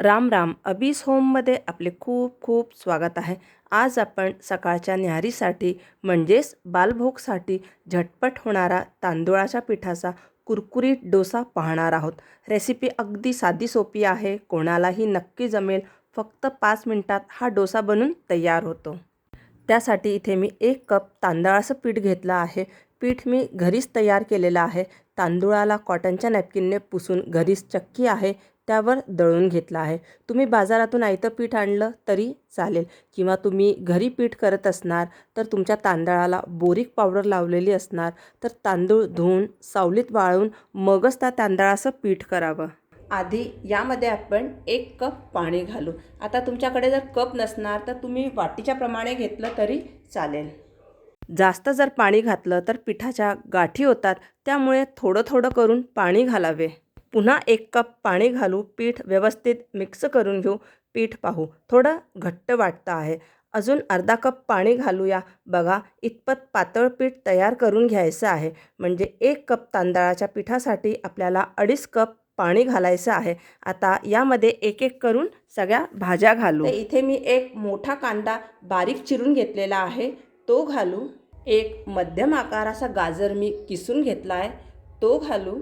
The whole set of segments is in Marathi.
राम राम. अबीस होममध्ये आपले खूप खूप स्वागत आहे. आज आपण सकाळच्या न्याहारीसाठी म्हणजेच बालभोगसाठी झटपट होणारा तांदूळाच्या पिठाचा कुरकुरीत डोसा पाहणार आहोत. रेसिपी अगदी साधी सोपी आहे. कोणालाही नक्की जमेल. फक्त पाच मिनटात हा डोसा बनून तयार होतो. त्यासाठी इथे मी एक कप तांदळाचं पीठ घेतलं आहे. पीठ मी घरीच तयार केलेलं आहे. तांदूळाला कॉटनच्या नॅपकिनने पुसून घरीच चक्की आहे. त्यावर दळून घेतलं आहे. तुम्ही बाजारातून आयतं पीठ आणलं तरी चालेल. किंवा तुम्ही घरी पीठ करत असणार तर तुमच्या तांदळाला बोरिक पावडर लावलेली असणार तर तांदूळ धुवून सावलीत वाळवून मगच त्या तांदळाचं पीठ करावं. आधी यामध्ये आपण एक कप पाणी घालू. आता तुमच्याकडे जर कप नसणार तर तुम्ही वाटीच्या प्रमाणे घेतलं तरी चालेल. जास्त जर पाणी घातलं तर पिठाच्या गाठी होतात. त्यामुळे थोडं थोडं करून पाणी घालावे. पुन्हा एक कप पाणी घालू पीठ व्यवस्थित मिक्स करून घेऊ पीठ पाहू. थोडं घट्ट वाटतं आहे. अजून अर्धा कप पाणी घालूया. बघा इतपत पातळ पीठ तयार करून घ्यायचं आहे. म्हणजे एक कप तांदळाच्या पिठासाठी आपल्याला अडीच कप पाणी घालायचं आहे. आता यामध्ये एक एक करून सगळ्या भाज्या घालू. इथे मी एक मोठा कांदा बारीक चिरून घेतलेला आहे. तो घालू. एक मध्यम आकाराचा गाजर मी किसून घेतला आहे. तो घालू.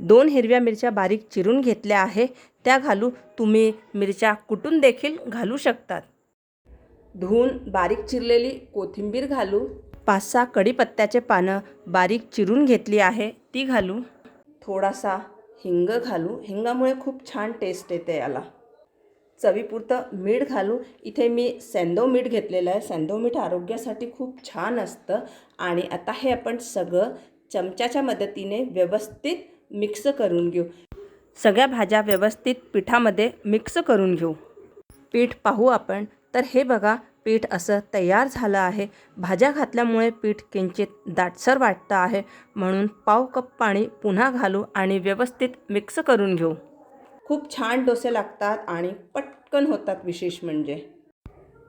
दोन हिरव्या मिरच्या बारीक चिरून घेतल्या आहे. त्या घालू तुम्ही मिरच्या कुटून देखील घालू शकतात. धुवून बारीक चिरलेली कोथिंबीर घालू. पाच सहा कढीपत्त्याचे पानं बारीक चिरून घेतली आहे. ती घालू. थोडासा हिंग घालू. हिंगामुळे खूप छान टेस्ट येते याला. चवीपुरतं मीठ घालू. इथे मी सेंदो मीठ घेतलेलं आहे. सेंदो मीठ आरोग्यासाठी खूप छान असतं. आणि आता हे आपण सगळं चमच्याच्या मदतीने व्यवस्थित मिक्स करून घेऊ. सगळ्या भाज्या व्यवस्थित पिठामध्ये मिक्स करून घेऊ. पीठ पाहू आपण. तर हे बघा पीठ असं तयार झालं आहे. भाज्या घातल्यामुळे पीठ किंचित दाटसर वाटतं आहे. म्हणून पाव कप पाणी पुन्हा घालू आणि व्यवस्थित मिक्स करून घेऊ. खूप छान डोसे लागतात आणि पटकन होतात विशेष म्हणजे.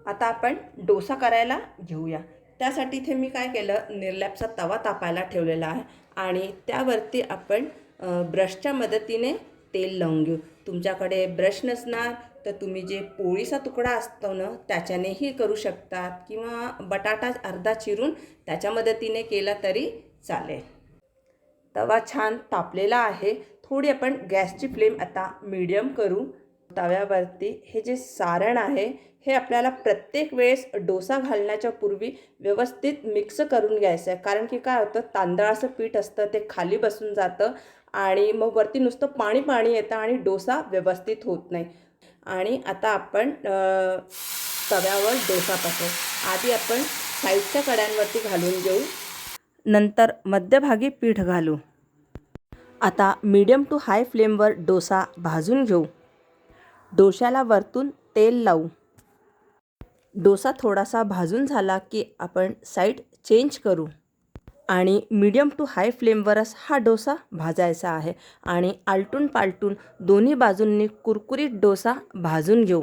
आता आपण डोसा करायला घेऊया. त्यासाठी इथे मी काय केलं निर्लॅपचा तवा तापायला ठेवलेला आहे. आणि त्यावरती आपण ब्रशच्या मदतीने तेल लावून घेऊ. तुमच्याकडे ब्रश नसणार तर तुम्ही जे पोळीचा तुकडा असतो ना त्याच्यानेही करू शकतात. किंवा बटाटा अर्धा चिरून त्याच्या मदतीने केला तरी चालेल. तवा छान तापलेला आहे. थोडी आपण गॅसची फ्लेम आता मीडियम करू. तव्यावरती हे जे सारण आहे हे आपल्याला प्रत्येक वेळेस डोसा घालण्याच्या पूर्वी व्यवस्थित मिक्स करून घ्यायचं आहे कारण की काय होतं तांदळाचं पीठ असतं ते खाली बसून जातं. आणि मग वरती नुसतं पाणी पाणी येतं आणि डोसा व्यवस्थित होत नाही. आणि आता आपण तव्यावर डोसा पाठवू आधी आपण साईडच्या कड्यांवरती घालून घेऊ. नंतर मध्यभागी पीठ घालू. आता मीडियम टू हाय फ्लेमवर डोसा भाजून घेऊ. डोशाला वरतून तेल लावू. डोसा थोडासा भाजून झाला की आपण साईड चेंज करू. आणि मीडियम टू हाय फ्लेमवरच हा डोसा भाजायचा आहे. आणि आलटून पालटून दोन्ही बाजूंनी कुरकुरीत डोसा भाजून घेऊ.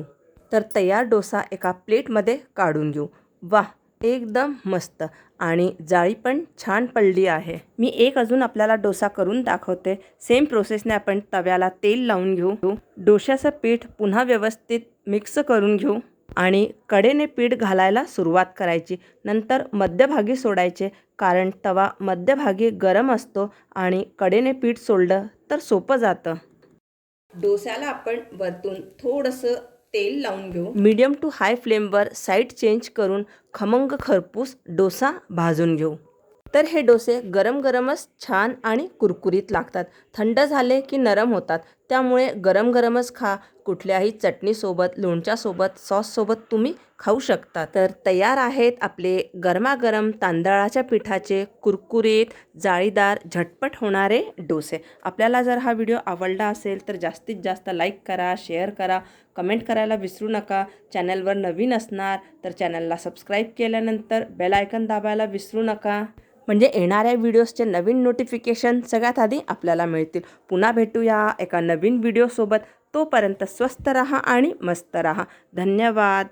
तर तयार डोसा एका प्लेटमध्ये काढून घेऊ. वा एकदम मस्त आणि जाळी पण छान पडली आहे. मी एक अजून आपल्याला डोसा करून दाखवते. सेम प्रोसेसने आपण तव्याला तेल लावून घेऊ. डोशाचं पीठ पुन्हा व्यवस्थित मिक्स करून घेऊ. आणि कडेने पीठ घालायला सुरुवात करायची. नंतर मध्यभागी सोडायचे कारण तवा मध्यभागी गरम असतो आणि कडेने पीठ सोडलं तर सोपं जातं. डोस्याला आपण वरतून थोडंसं तेल लावून घेऊ. मीडियम टू हाय फ्लेमवर साईड चेंज करून खमंग खरपूस डोसा भाजून घेऊ. तर हे डोसे गरम गरमच छान आणि कुरकुरीत लागतात. थंड झाले की नरम होतात. त्यामुळे गरम गरमच खा. कुठल्याही चटणीसोबत लोणच्यासोबत सॉससोबत तुम्ही खाऊ शकता. तर तयार आहेत आपले गरमागरम तांदळाच्या पिठाचे कुरकुरीत जाळीदार झटपट होणारे डोसे. आपल्याला जर हा व्हिडिओ आवडला असेल तर जास्तीत जास्त लाईक करा शेअर करा कमेंट करायला विसरू नका. चॅनलवर नवीन असणार तर चॅनलला सबस्क्राईब केल्यानंतर बेल आयकन दाबायला विसरू नका. म्हणजे येणाऱ्या व्हिडिओजचे नवीन नोटिफिकेशन सगळ्यात आधी आपल्याला मिळतील. पुन्हा भेटूया एका नवीन व्हिडिओसोबत तोपर्यंत स्वस्त रहा आणि मस्त रहा. धन्यवाद.